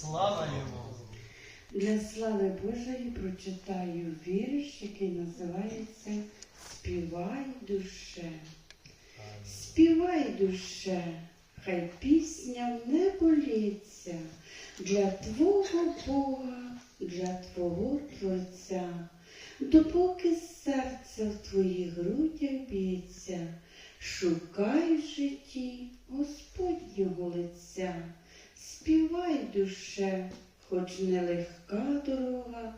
Слава йому! Для слави Божої прочитаю вірш, який називається Співай душе. Співай душе, хай пісня в небо лється для Твого Бога, для Твого Творця, допоки серце в твоїх грудях б'ється, шукай в житті Господнього лиця, співай душе, хоч нелегка дорога,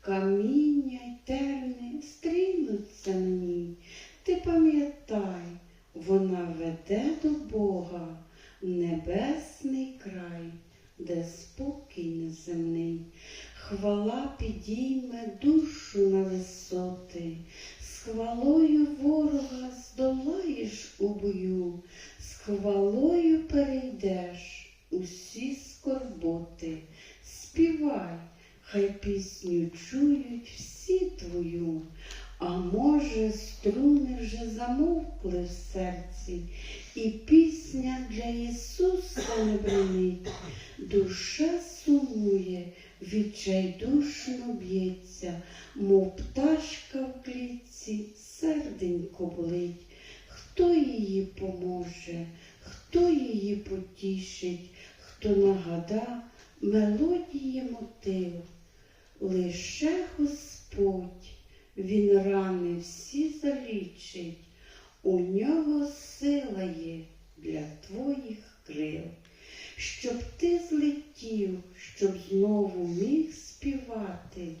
каміння й терни стрінуться на ній. Ти пам'ятай, вона веде до Бога небесний край, де спокій неземний. Хвала підійме душу на висоти, з хвалою ворога здолаєш у бою, з хвалою перейдеш хай пісню чують всі твою. А може, струни вже замовкли в серці, і пісня для Ісуса не бринить, душа сумує, відчайдушно б'ється, мов пташка в клітці, серденько болить. Хто її поможе, хто її потішить, хто нагада мелодії мотив, лише Господь. Він рани всі залічить, у нього сила є для твоїх крил, щоб ти злетів, щоб знову міг співати,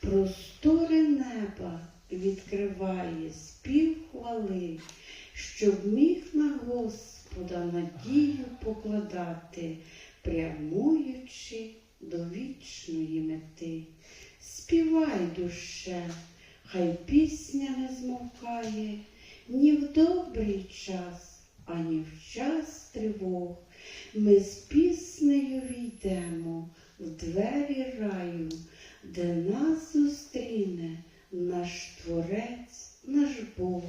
простори неба відкриває спів хвали, щоб міг на Господа надію покладати, прямуючи до вічної мети. Співай душе. Хай пісня не змовкає ні в добрий час, ані в час тривог. Ми з піснею війдемо в двері раю, де нас зустріне наш Творець, наш Бог.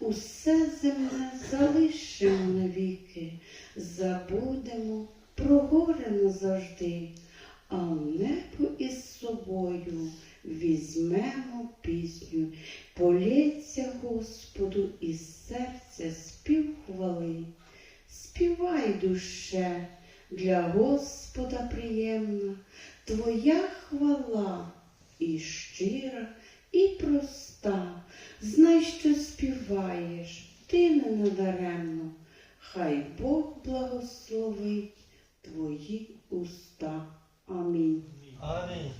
Усе земне залишимо навіки, забудемо про горе назавжди, а в небо із собою візьмемо пісню, полється Господу із серця спів хвали. Співай, душе, для Господа приємна, твоя хвала і щира, і проста. Знай, що співаєш, ти не надаремно, хай Бог благословить твої уста. 阿弥。阿弥。